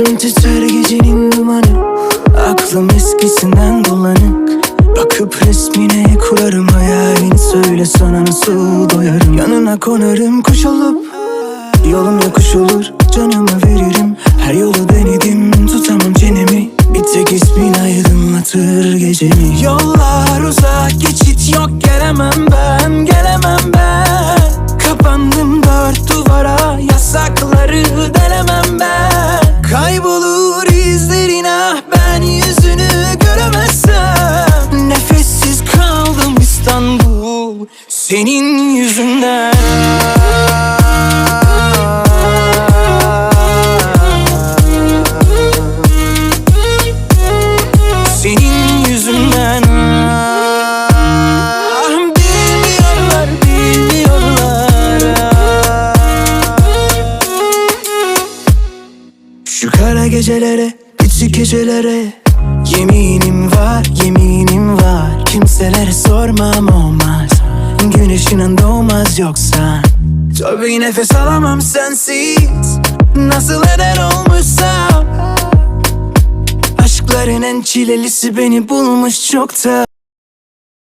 Başım titrer gecenin dumanı. Aklım eskisinden bulanık Bakıp resmine kurarım hayalini Söyle sana nasıl doyarım. Yanına konarım kuş olup Yolum yokuş olur. Canımı veririm Her yolu denedim. Tutamam çenemi Bir tek ismin aydınlatır gecemi. Yollar uzak geçit yok gelemem ben Gelemem ben. Kapandım dört duvara yasakları da Senin yüzünden. Senin yüzünden. Ah, Bilmiyorlar, bilmiyorlar. Şu kara gecelere, küçük gecelere Yeminim var, Güneşinin doğmaz yoksa. Tabii nefes alamam sensiz. Nasıl eder olmuşsam Aşkların en çilelisi beni bulmuş çoktan